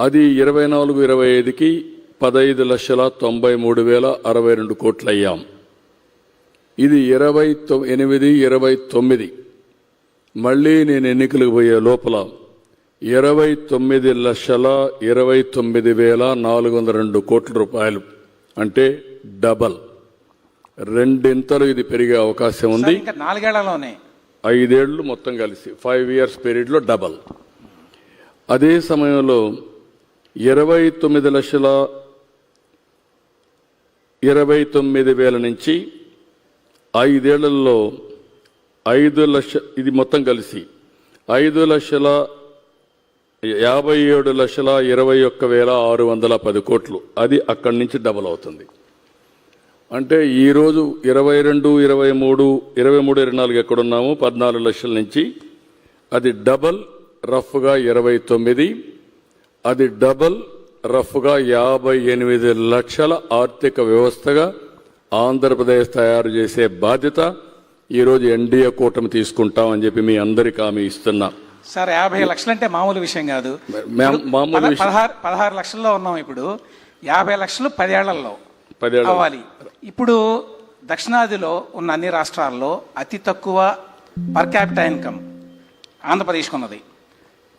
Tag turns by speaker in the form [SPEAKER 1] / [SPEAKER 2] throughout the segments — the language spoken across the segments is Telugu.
[SPEAKER 1] అది ఇరవై నాలుగు ఇరవై ఐదుకి పదహైదు లక్షల తొంభై మూడు వేల అరవై రెండు కోట్లు అయ్యాం ఇది ఇరవై ఎనిమిది ఇరవై తొమ్మిది. మళ్ళీ నేను ఎన్నికలకు పోయే లోపల ఇరవై తొమ్మిది లక్షల ఇరవై తొమ్మిది వేల నాలుగు వందల రెండు కోట్ల రూపాయలు. అంటే డబల్. రెండింతలు ఇది పెరిగే అవకాశం ఉంది.
[SPEAKER 2] నాలుగేళ్ళలోనే.
[SPEAKER 1] ఐదేళ్ళు మొత్తం కలిసి ఫైవ్ ఇయర్స్ పీరియడ్లో డబల్. అదే సమయంలో ఇరవై తొమ్మిది లక్షల ఇరవై తొమ్మిది వేల నుంచి ఐదేళ్ళలో ఐదు లక్ష ఇది మొత్తం కలిసి ఐదు లక్షల యాభై ఏడు లక్షల ఇరవై ఒక్క వేల ఆరు వందల పది కోట్లు. అది అక్కడి నుంచి డబల్ అవుతుంది. అంటే ఈరోజు ఇరవై రెండు ఇరవై మూడు ఇరవై మూడు ఇరవై నాలుగు ఎక్కడున్నాము పద్నాలుగు లక్షల నుంచి అది డబల్ రఫ్గా ఇరవై తొమ్మిది అది డబల్ రఫ్గా యాభై ఎనిమిది లక్షల ఆర్థిక వ్యవస్థగా ఆంధ్రప్రదేశ్ తయారు చేసే బాధ్యత ఈరోజు ఎన్డీఏ కూటమి తీసుకుంటామని చెప్పి మీ అందరికీ హామీ ఇస్తున్నా
[SPEAKER 2] సార్ యాభై లక్షలు అంటే మామూలు విషయం కాదు
[SPEAKER 1] మామూలు.
[SPEAKER 2] పదహారు పదహారు లక్షల్లో ఉన్నాం ఇప్పుడు యాభై లక్షలు పదేళ్ళలో
[SPEAKER 1] పదేళ్ళలో.
[SPEAKER 2] అవ్వాలి ఇప్పుడు దక్షిణాదిలో ఉన్న అన్ని రాష్ట్రాల్లో అతి తక్కువ పర్ క్యాపిటా ఇన్కమ్ ఆంధ్రప్రదేశ్కి ఉన్నది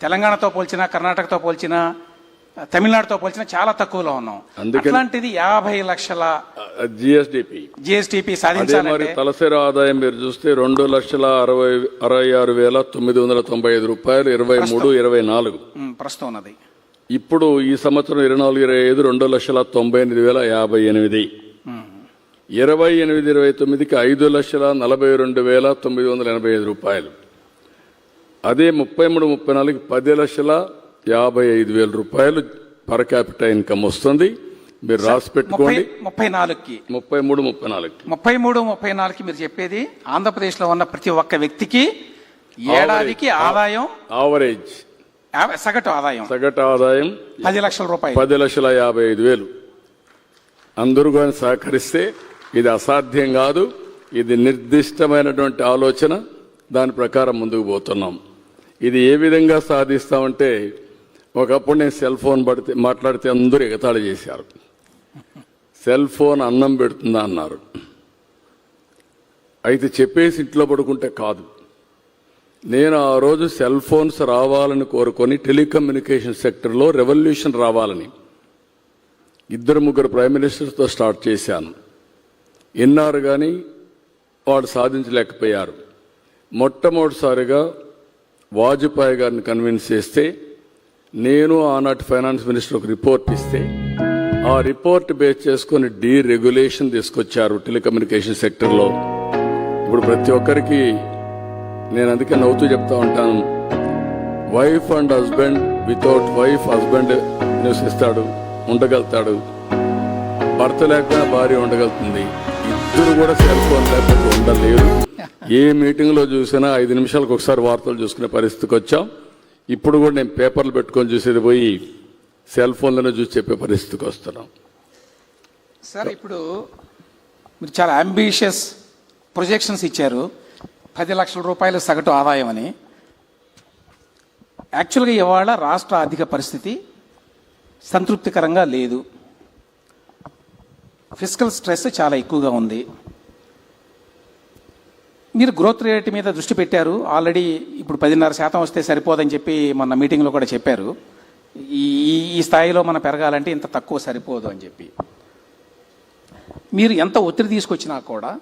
[SPEAKER 2] తెలంగాణతో పోల్చినా కర్ణాటకతో పోల్చినా తమిళనాడుతో పోల్చినా చాలా తక్కువలో ఉన్నాం. అట్లాంటిది యాభై లక్షల
[SPEAKER 1] జిఎస్డిపి మరి
[SPEAKER 2] సాధించాలంటే
[SPEAKER 1] తలసరి ఆదాయం మీరు చూస్తే రెండు లక్షల అరవై అరవై ఆరు వేల తొమ్మిది వందల తొంభై ఐదు రూపాయలు ఇరవై మూడు ఇరవై నాలుగు.
[SPEAKER 2] ప్రస్తుతం ఉన్నది.
[SPEAKER 1] ఇప్పుడు ఈ సంవత్సరం ఇరవై నాలుగు ఇరవై ఐదు రెండు లక్షల తొంభై ఎనిమిది వేల యాభై ఎనిమిది. ఇరవై ఎనిమిది ఇరవై తొమ్మిదికి ఐదు లక్షల నలభై రెండు వేల తొమ్మిది వందల ఎనభై ఐదు రూపాయలు. అదే ముప్పై మూడు ముప్పై నాలుగు పది లక్షల యాభై ఐదు వేల రూపాయలు పర్ క్యాపిటల్ ఇన్కమ్ వస్తుంది. మీరు రాసి పెట్టుకోండి.
[SPEAKER 2] ముప్పై నాలుగుకి
[SPEAKER 1] ముప్పై మూడు ముప్పై నాలుగు
[SPEAKER 2] ముప్పై మూడు ముప్పై నాలుగుకి మీరు చెప్పేది ఆంధ్రప్రదేశ్లో ఉన్న ప్రతి ఒక్క వ్యక్తికి ఏడాదికి ఆదాయం
[SPEAKER 1] ఆవరేజ్
[SPEAKER 2] సగటు ఆదాయం.
[SPEAKER 1] సగటు ఆదాయం
[SPEAKER 2] పది లక్షల రూపాయలు.
[SPEAKER 1] పది లక్షల యాభై ఐదు వేలు. అందరూ కానీ సహకరిస్తే ఇది అసాధ్యం కాదు. ఇది నిర్దిష్టమైనటువంటి ఆలోచన. దాని ప్రకారం ముందుకు పోతున్నాం. ఇది ఏ విధంగా సాధిస్తామంటే ఒకప్పుడు నేను సెల్ ఫోన్ పడితే మాట్లాడితే అందరూ ఎగతాళి చేశారు. సెల్ ఫోన్ అన్నం పెడుతుందా అన్నారు. అయితే చెప్పేసి ఇంట్లో పడుకుంటే కాదు. నేను ఆ రోజు సెల్ ఫోన్స్ రావాలని కోరుకొని టెలికమ్యూనికేషన్ సెక్టర్లో రెవల్యూషన్ రావాలని ఇద్దరు ముగ్గురు ప్రైమ్ మినిస్టర్తో స్టార్ట్ చేశాను. విన్నారు కానీ వాడు సాధించలేకపోయారు. మొట్టమొదటిసారిగా వాజ్పేయి గారిని కన్విన్స్ చేస్తే నేను ఆనాటి ఫైనాన్స్ మినిస్టర్ ఒక రిపోర్ట్ ఇస్తే ఆ రిపోర్ట్ బేస్ చేసుకొని డీ రెగ్యులేషన్ తీసుకొచ్చారు టెలికమ్యూనికేషన్ సెక్టర్లో. ఇప్పుడు ప్రతి ఒక్కరికి నేను అందుకే నవ్వుతూ చెప్తా ఉంటాను wife and husband without wife husband నివసిస్తాడు ఉండగలుగుతాడు. భర్త లేకపోయినా భార్య ఉండగలుగుతుంది. ఇద్దరు కూడా సెల్ ఫోన్ లేకపోతే ఉండలేదు ఏ మీటింగ్లో చూసినా ఐదు నిమిషాలకు ఒకసారి వార్తలు చూసుకునే పరిస్థితికి వచ్చాం. ఇప్పుడు కూడా నేను పేపర్లు పెట్టుకొని చూసేది పోయి సెల్ ఫోన్లోనే చూసి చెప్పే పరిస్థితికి వస్తున్నాం.
[SPEAKER 2] సార్ ఇప్పుడు మీరు చాలా అంబిషియస్ ప్రొజెక్షన్స్ ఇచ్చారు. పది లక్షల రూపాయల సగటు ఆదాయం అని. యాక్చువల్గా ఇవాళ రాష్ట్ర ఆర్థిక పరిస్థితి సంతృప్తికరంగా లేదు. ఫిజికల్ స్ట్రెస్ చాలా ఎక్కువగా ఉంది. మీరు గ్రోత్ రేట్ మీద దృష్టి పెట్టారు. ఆల్రెడీ ఇప్పుడు పదిన్నర శాతం వస్తే సరిపోదని చెప్పి మొన్న మీటింగ్లో కూడా చెప్పారు. ఈ ఈ- స్థాయిలో మనం పెరగాలంటే ఇంత తక్కువ సరిపోదు అని చెప్పి. మీరు ఎంత ఒత్తిడి తీసుకొచ్చినా కూడా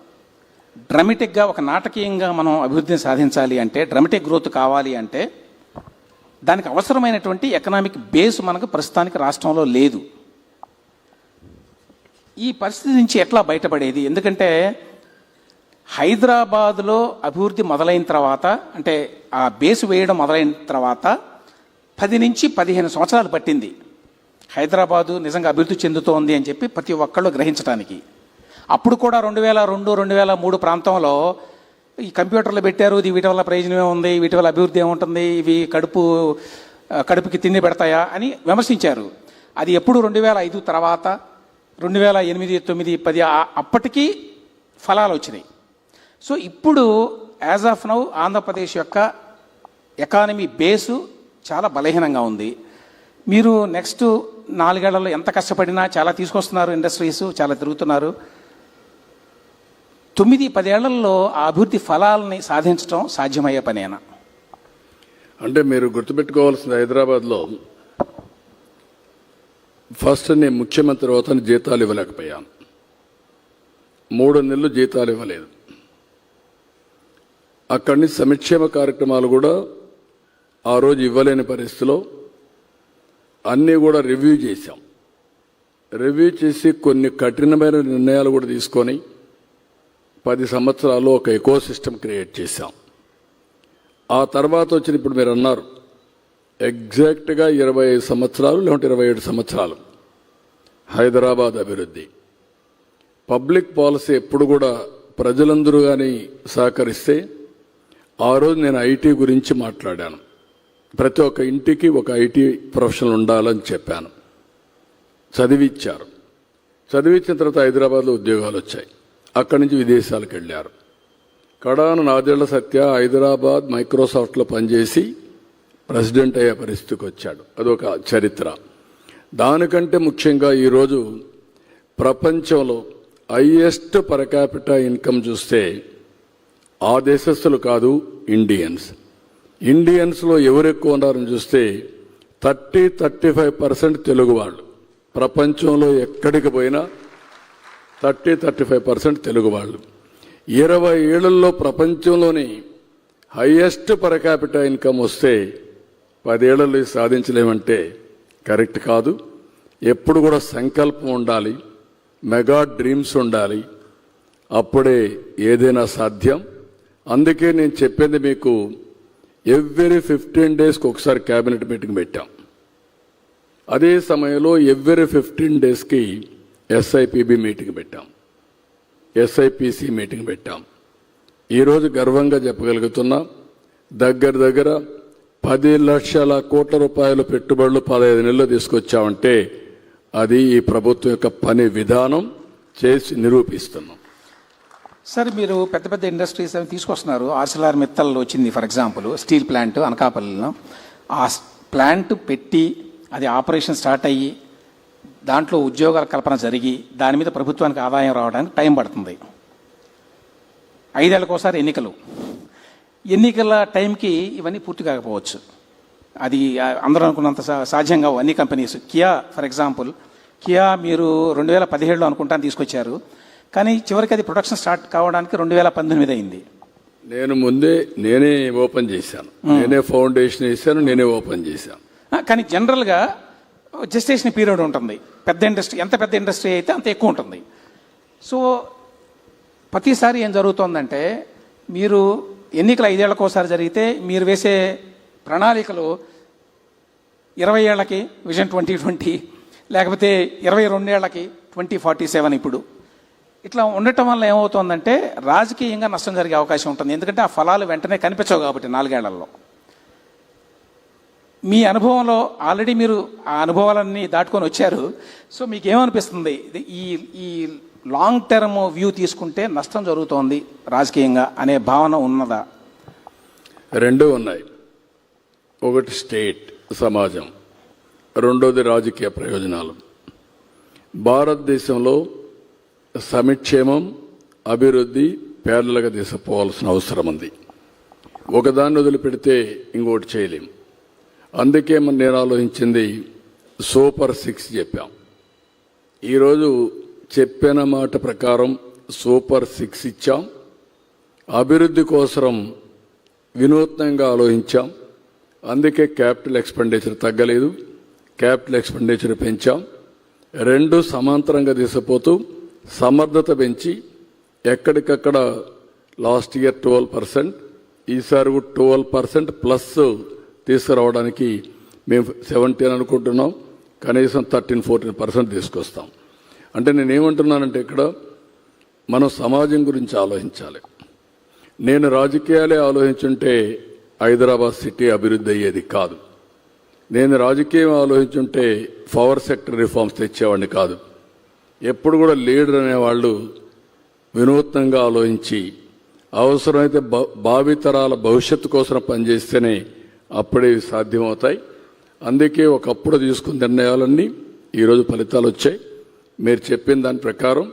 [SPEAKER 2] డ్రమటిక్గా ఒక నాటకీయంగా మనం అభివృద్ధిని సాధించాలి అంటే డ్రమటిక్ గ్రోత్ కావాలి అంటే దానికి అవసరమైనటువంటి ఎకనామిక్ బేస్ మనకు ప్రస్తుతానికి రాష్ట్రంలో లేదు. ఈ పరిస్థితి నుంచి ఎట్లా బయటపడేది? ఎందుకంటే హైదరాబాద్లో అభివృద్ధి మొదలైన తర్వాత అంటే ఆ బేస్ వేయడం మొదలైన తర్వాత పది నుంచి పదిహేను సంవత్సరాలు పట్టింది. హైదరాబాదు నిజంగా అభివృద్ధి చెందుతోంది అని చెప్పి ప్రతి ఒక్కళ్ళు గ్రహించడానికి అప్పుడు కూడా రెండు వేల రెండు రెండు వేల మూడు ప్రాంతంలో ఈ కంప్యూటర్లు పెట్టారు ఇది వీటి వల్ల ప్రయోజనమే ఉంది వీటి వల్ల అభివృద్ధి ఏముంటుంది ఇవి కడుపు కడుపుకి తిండి పెడతాయా అని విమర్శించారు. అది ఎప్పుడు రెండు వేల ఐదు తర్వాత రెండు వేల ఎనిమిది తొమ్మిది పది అప్పటికీ అప్పటికి ఫలాలు వచ్చినాయి. సో ఇప్పుడు యాజ్ ఆఫ్ నౌ ఆంధ్రప్రదేశ్ యొక్క ఎకానమీ బేసు చాలా బలహీనంగా ఉంది. మీరు నెక్స్ట్ నాలుగేళ్ళలో ఎంత కష్టపడినా చాలా తీసుకొస్తున్నారు ఇండస్ట్రీస్ చాలా తిరుగుతున్నారు. తొమ్మిది పదేళ్ళలో ఆ అభివృద్ధి ఫలాలని సాధించడం సాధ్యమయ్యే పనేనా?
[SPEAKER 1] అంటే మీరు గుర్తుపెట్టుకోవాల్సింది హైదరాబాద్లో ఫస్ట్ నేను ముఖ్యమంత్రి అవుతాను జీతాలు ఇవ్వలేకపోయాను. మూడు నెలలు జీతాలు ఇవ్వలేదు. అక్కడి నుంచి సంక్షేమ కార్యక్రమాలు కూడా ఆ రోజు ఇవ్వలేని పరిస్థితిలో అన్నీ కూడా రివ్యూ చేశాం. రివ్యూ చేసి కొన్ని కఠినమైన నిర్ణయాలు కూడా తీసుకొని పది సంవత్సరాలు ఒక ఎకో సిస్టమ్ క్రియేట్ చేశాం. ఆ తర్వాత వచ్చిన ఇప్పుడు మీరు అన్నారు ఎగ్జాక్ట్గా ఇరవై ఐదు సంవత్సరాలు లేకుంటే ఇరవై ఏడు సంవత్సరాలు. హైదరాబాద్ అభివృద్ధి. పబ్లిక్ పాలసీ ఎప్పుడు కూడా ప్రజలందరూ కానీ సహకరిస్తే ఆ రోజు నేను ఐటీ గురించి మాట్లాడాను. ప్రతి ఒక్క ఇంటికి ఒక ఐటీ ప్రొఫెషనల్ ఉండాలని చెప్పాను. చదివిచ్చారు. చదివించిన తర్వాత హైదరాబాద్లో ఉద్యోగాలు వచ్చాయి. అక్కడి నుంచి విదేశాలకు వెళ్ళారు. కడాన నాదేళ్ళ సత్య హైదరాబాద్ మైక్రోసాఫ్ట్లో పనిచేసి ప్రెసిడెంట్ అయ్యే పరిస్థితికి వచ్చాడు. అదొక చరిత్ర. దానికంటే ముఖ్యంగా ఈరోజు ప్రపంచంలో హైయెస్ట్ పర్ క్యాపిటల్ ఇన్కమ్ చూస్తే ఆ దేశస్తులు కాదు ఇండియన్స్. ఇండియన్స్లో ఎవరు ఎక్కువ ఉన్నారని చూస్తే thirty thirty five percent Telugu వాళ్ళు. ప్రపంచంలో ఎక్కడికి పోయినా thirty thirty five percent Telugu వాళ్ళు. ఇరవై ఏళ్ళల్లో ప్రపంచంలోని హైయెస్ట్ పర్ క్యాపిటల్ ఇన్కమ్ వస్తే పదేళ్ళలో సాధించలేమంటే కరెక్ట్ కాదు. ఎప్పుడు కూడా సంకల్పం ఉండాలి మెగా డ్రీమ్స్ ఉండాలి. అప్పుడే ఏదైనా సాధ్యం. అందుకే నేను చెప్పింది మీకు ఎవ్రీ ఫిఫ్టీన్ డేస్కి ఒకసారి క్యాబినెట్ మీటింగ్ పెట్టాం. అదే సమయంలో ఎవ్రీ ఫిఫ్టీన్ డేస్కి ఎస్ఐపిబి మీటింగ్ పెట్టాం. ఎస్ఐపిసి మీటింగ్ పెట్టాం. ఈరోజు గర్వంగా చెప్పగలుగుతున్నా దగ్గర దగ్గర పది లక్షల కోట్ల రూపాయల పెట్టుబడులు పదహైదు నెలలు తీసుకొచ్చామంటే అది ఈ ప్రభుత్వం యొక్క పని విధానం చేసి నిరూపిస్తున్నాం.
[SPEAKER 2] సార్ మీరు పెద్ద పెద్ద ఇండస్ట్రీస్ అవి తీసుకొస్తున్నారు? ఆర్సిలార్ మిత్తల్ వచ్చింది ఫర్ ఎగ్జాంపుల్ స్టీల్ ప్లాంట్ అనకాపల్లిలో. ఆ ప్లాంట్ పెట్టి అది ఆపరేషన్ స్టార్ట్ అయ్యి దాంట్లో ఉద్యోగాల కల్పన జరిగి దాని మీద ప్రభుత్వానికి ఆదాయం రావడానికి టైం పడుతుంది. ఐదేళ్ళకోసారి ఎన్నికలు. ఎన్నికల టైంకి ఇవన్నీ పూర్తి కాకపోవచ్చు. అది అందరూ అనుకున్నంత సా- సాధ్యం కావు అన్ని companies. Kia for example. Kia మీరు రెండు వేల పదిహేడులో అనుకుంటాను తీసుకొచ్చారు. కానీ చివరికి అది ప్రొడక్షన్ స్టార్ట్ కావడానికి రెండు వేల పంతొమ్మిది అయింది.
[SPEAKER 1] నేను ముందే నేనే ఓపెన్ చేశాను. నేనే ఫౌండేషన్ వేశాను నేనే ఓపెన్ చేశాను.
[SPEAKER 2] కానీ జనరల్గా జెస్టేషన్ పీరియడ్ ఉంటుంది. పెద్ద ఇండస్ట్రీ ఎంత పెద్ద ఇండస్ట్రీ అయితే అంత ఎక్కువ ఉంటుంది. సో ప్రతిసారి ఏం జరుగుతోందంటే మీరు ఎన్నికలు ఐదేళ్ళకోసారి జరిగితే మీరు వేసే ప్రణాళికలు ఇరవై ఏళ్ళకి విజన్ ట్వంటీ ట్వంటీ లేకపోతే ఇరవై రెండేళ్ళకి ట్వంటీ ఫార్టీ సెవెన్ ఇప్పుడు. ఇట్లా ఉండటం వల్ల ఏమవుతోందంటే రాజకీయంగా నష్టం జరిగే అవకాశం ఉంటుంది. ఎందుకంటే ఆ ఫలాలు వెంటనే కనిపించవు కాబట్టి నాలుగేళ్ళలో. మీ అనుభవంలో ఆల్రెడీ మీరు ఆ అనుభవాలన్నీ దాటుకొని వచ్చారు. సో మీకు ఏమనిపిస్తుంది ఇది ఈ ఈ లాంగ్ టర్మ్ వ్యూ తీసుకుంటే నష్టం జరుగుతోంది రాజకీయంగా అనే భావన ఉన్నదా?
[SPEAKER 1] రెండు ఉన్నాయి. ఒకటి స్టేట్ సమాజం రెండోది రాజకీయ ప్రయోజనాలు. భారతదేశంలో సమిక్షేమం అభివృద్ధి పేర్లగా తీసుకుపోవాల్సిన అవసరం ఉంది. ఒకదాన్ని వదిలిపెడితే ఇంకోటి చేయలేం. అందుకే మన నేను ఆలోచించింది సూపర్ సిక్స్ చెప్పాం. ఈరోజు చెప్పిన మాట ప్రకారం సూపర్ సిక్స్ ఇచ్చాం. అభివృద్ధి కోసరం వినూత్నంగా ఆలోచించాం. అందుకే క్యాపిటల్ ఎక్స్పెండిచర్ తగ్గలేదు. క్యాపిటల్ ఎక్స్పెండిచర్ పెంచాం. రెండు సమాంతరంగా తీసుకుపోతూ సమర్థత పెంచి ఎక్కడికక్కడ లాస్ట్ ఇయర్ ట్వెల్వ్ పర్సెంట్ ఈసారి కూడా ట్వెల్వ్ పర్సెంట్ ప్లస్ తీసుకురావడానికి మేము సెవెంటీన్ అనుకుంటున్నాం. కనీసం థర్టీన్ ఫోర్టీన్ పర్సెంట్ తీసుకొస్తాం. అంటే నేనేమంటున్నానంటే ఇక్కడ మనం సమాజం గురించి ఆలోచించాలి. నేను రాజకీయాలే ఆలోచించుంటే హైదరాబాద్ సిటీ అభివృద్ధి అయ్యేది కాదు. నేను రాజకీయం ఆలోచించుంటే పవర్ సెక్టర్ రిఫార్మ్స్ తెచ్చేవాడిని కాదు. ఎప్పుడు కూడా లీడర్ అనేవాళ్ళు వినూత్నంగా ఆలోచించి అవసరమైతే భావితరాల భవిష్యత్తు కోసం పనిచేస్తేనే అప్పుడే ఇవి సాధ్యమవుతాయి. అందుకే ఒకప్పుడు తీసుకున్న నిర్ణయాలన్నీ ఈరోజు ఫలితాలు వచ్చాయి. మీరు చెప్పిన దాని ప్రకారం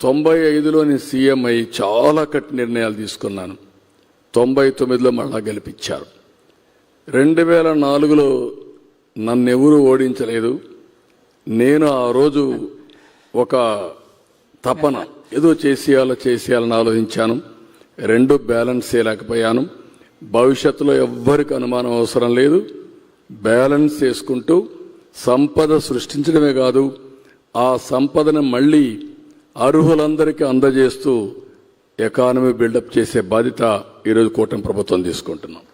[SPEAKER 1] తొంభై ఐదులో నేను సీఎం చాలా కఠిన నిర్ణయాలు తీసుకున్నాను. తొంభై తొమ్మిదిలో మళ్ళా గెలిపించారు. రెండు వేల నాలుగులో నన్ను ఓడించలేదు. నేను ఆ రోజు ఒక తపన ఏదో చేసేయాలో చేసేయాలని ఆలోచించాను. రెండు బ్యాలెన్స్ చేయలేకపోయాను. భవిష్యత్తులో ఎవ్వరికి అనుమానం అవసరం లేదు. బ్యాలెన్స్ చేసుకుంటూ సంపద సృష్టించడమే కాదు ఆ సంపదను మళ్ళీ అర్హులందరికీ అందజేస్తూ ఎకానమీ బిల్డప్ చేసే బాధ్యత ఈరోజు కూటమి ప్రభుత్వం తీసుకుంటున్నాం.